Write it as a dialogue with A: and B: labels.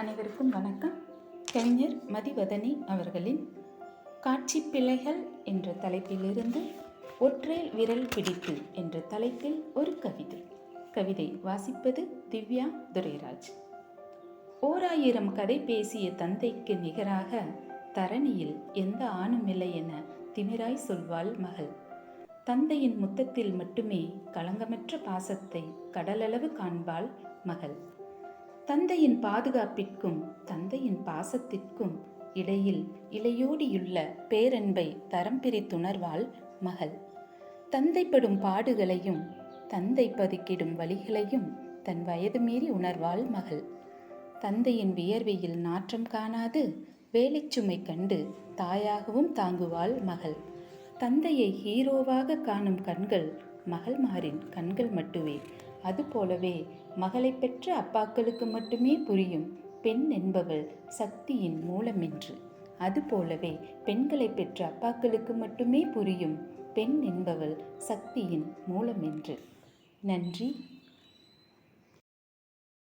A: அனைவருக்கும் வணக்கம். கவிஞர் மதிவதனி அவர்களின் காட்சி பிழைகள் என்ற தலைப்பிலிருந்து ஒற்றை விரல் பிடித்து என்ற தலைப்பில் ஒரு கவிதை. கவிதை வாசிப்பது திவ்யா துரைராஜ். ஓராயிரம் கதை பேசிய தந்தைக்கு நிகராக தரணியில் எந்த ஆணும் இல்லை என திமிராய் சொல்வாள் மகள். தந்தையின் முத்தத்தில் மட்டுமே களங்கமற்ற பாசத்தை கடலளவு காண்பாள் மகள். தந்தையின் பாதுகாப்பிற்கும் தந்தையின் பாசத்திற்கும் இடையில் இலையோடியுள்ள பேரன்பை தரம் பிரித்துணர்வாள் மகள். தந்தைப்படும் பாடுகளையும் தந்தை பதுக்கிடும் வழிகளையும் தன் வயது மீறி உணர்வாள் மகள். தந்தையின் வியர்வையில் நாற்றம் காணாது வேலைச்சுமை கண்டு தாயாகவும் தாங்குவாள் மகள். தந்தையை ஹீரோவாக காணும் கண்கள் மகள்மாரின் கண்கள் மட்டுமே. அதுபோலவே மகளை பெற்ற அப்பாக்களுக்கு மட்டுமே புரியும் பெண் என்பவள் சக்தியின் மூலமென்று. அதுபோலவே பெண்களை பெற்ற அப்பாக்களுக்கு மட்டுமே புரியும் பெண் என்பவள் சக்தியின் மூலமென்று. நன்றி.